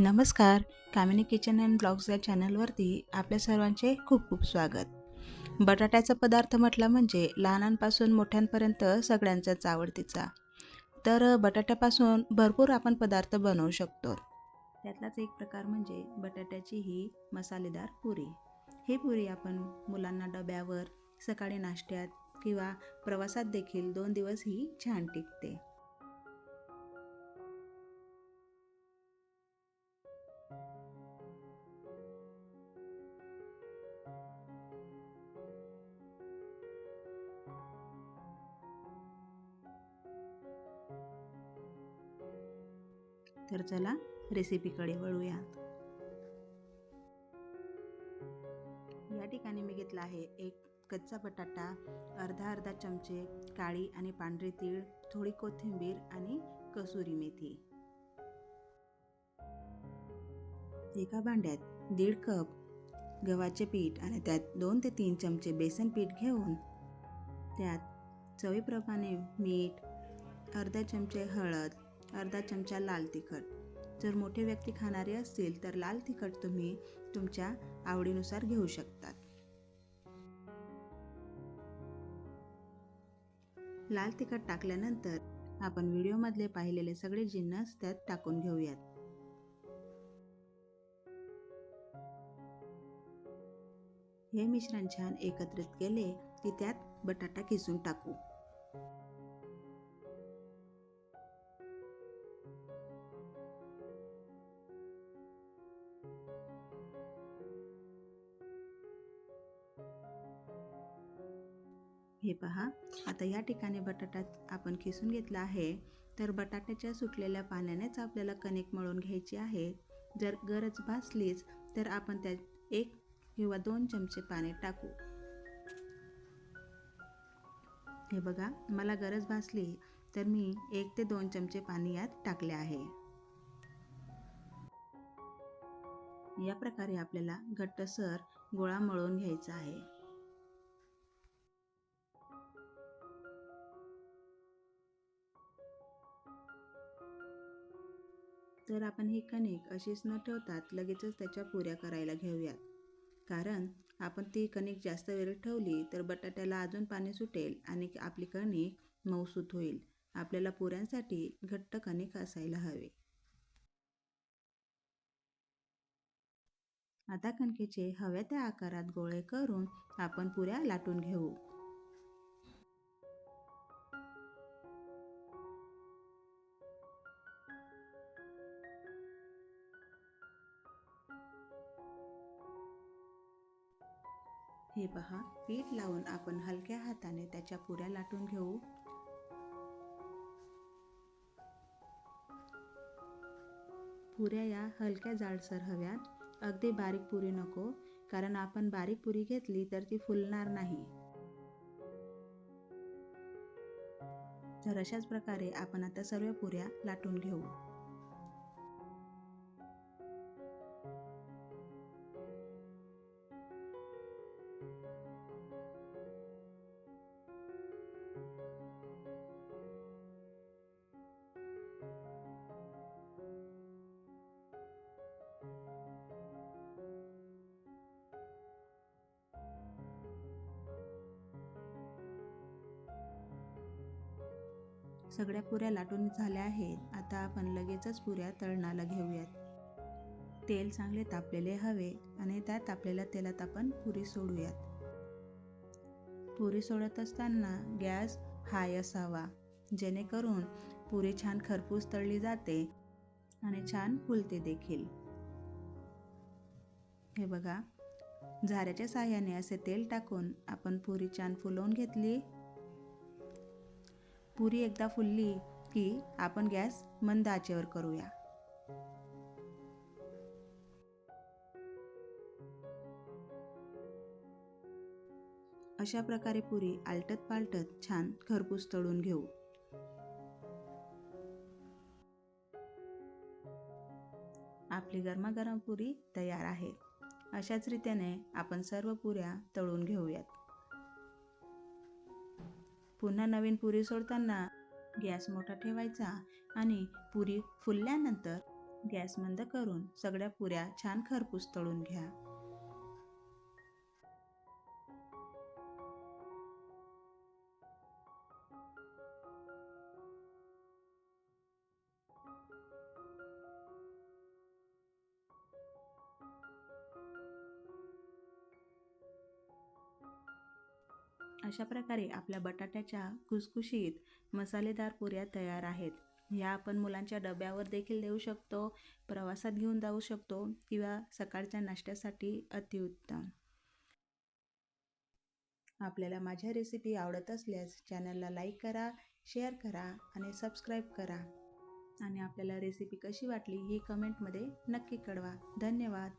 नमस्कार. कामिनी kitchen and blogs या चॅनलवरती आपल्या सर्वांचे खूप खूप स्वागत. बटाट्याचा पदार्थ म्हटला म्हणजे लहानांपासून मोठ्यांपर्यंत सगळ्यांचाच आवडतीचा. तर बटाट्यापासून भरपूर आपण पदार्थ बनवू शकतो. त्यातलाच एक प्रकार म्हणजे बटाट्याची ही मसालेदार पुरी. ही पुरी आपण मुलांना डब्यावर सकाळी नाश्त्यात किंवा प्रवासात देखील दोन दिवस ही छान टिकते. तर चला रेसिपीकडे वळूया या ठिकाणी मी घेतला आहे एक कच्चा बटाटा अर्धा अर्धा चमचे काळी आणि पांढरी तीळ थोडी कोथिंबीर आणि कसुरी मेथी. एका भांड्यात दीड कप गव्हाचे पीठ आणि त्यात दोन ते तीन चमचे बेसन पीठ घेऊन त्यात चवीप्रमाणे मीठ अर्धा चमचे हळद अर्धा चमचा लाल तिखट. जर मोठे व्यक्ती खाणारे असतील तर लाल तिखट तुम्ही तुमच्या आवडीनुसार घेऊ शकतात. लाल तिखट टाकल्यानंतर आपण व्हिडिओमधले पाहिलेले सगळे जिन्नस त्यात टाकून घेऊयात. हे मिश्रण छान एकत्रित केले की त्यात बटाटा किसून टाकू. हे पहा. आता या ठिकाणी बटाटा आपण खिसून घेतला आहे. तर बटाट्याच्या सुटलेल्या पाण्यानेच आपल्याला कणिक मळून घ्यायची आहे. जर गरज भासलीच तर आपण त्यात एक किंवा दोन चमचे पाणी टाकू. हे बघा मला गरज भासली तर मी एक ते दोन चमचे पाणी यात टाकले आहे. या प्रकारे आपल्याला घट्टसर गोळा मळून घ्यायचा आहे. तर आपण ही कणिक अशीच न ठेवतात लगेचच त्याच्या पुऱ्या करायला घेऊयात. कारण आपण ती कणिक जास्त वेळ ठेवली तर बटाट्याला अजून पाणी सुटेल आणि आपली कणिक मऊसूत होईल. आपल्याला पुऱ्यांसाठी घट्ट कणिक असायला हवे. आता कणकेचे हव्या त्या आकारात गोळे करून आपण पुऱ्या लाटून घेऊ. हे पहा पीठ लावून आपण हलक्या हाताने त्याच्या पुऱ्या लाटून घेऊ. पुऱ्या या हलक्या जाडसर हव्यात. अगदी बारीक पुरी नको कारण आपण बारीक पुरी घेतली तर ती फुलणार नाही. तर अशाच प्रकारे आपण आता सर्व पुऱ्या लाटून घेऊ. सगळ्या पुऱ्या लाटून झाल्या आहेत. आता आपण लगेचच पुऱ्या तळणाला घेऊयात. तेल चांगले तापलेले हवे आणि त्या तापलेल्या तेलात आपण पुरी सोडूयात. पुरी सोडत असताना गॅस हाय असावा. जेणेकरून पुरी छान खरपूस तळली जाते आणि छान फुलते देखील. हे बघा. झाऱ्याच्या साह्याने असे तेल टाकून आपण पुरी छान फुलवून घेतली. पुरी एकदा फुलली की आपण गॅस मंद आचेवर करूया. अशा प्रकारे पुरी आलटत पालटत छान खरपूस तळून घेऊ. आपली गरमागरम पुरी तयार आहे. अशाच रीतीने आपण सर्व पुऱ्या तळून घेऊयात. पुन्हा नवीन पुरी सोडताना गॅस मोठा ठेवायचा आणि पुरी फुलल्यानंतर गॅस मंद करून सगळ्या पुऱ्या छान खरपूस तळून घ्या. अशा प्रकारे आपल्या बटाट्याच्या खुसखुशीत मसालेदार पुऱ्या तयार आहेत. ह्या आपण मुलांच्या डब्यावर देखील देऊ शकतो प्रवासात घेऊन जाऊ शकतो किंवा सकाळच्या नाश्त्यासाठी अतिउत्तम. आपल्याला माझ्या रेसिपी आवडत असल्यास चॅनलला लाईक करा शेअर करा आणि सबस्क्राईब करा. आणि आपल्याला रेसिपी कशी वाटली ही कमेंटमध्ये नक्की कळवा. धन्यवाद.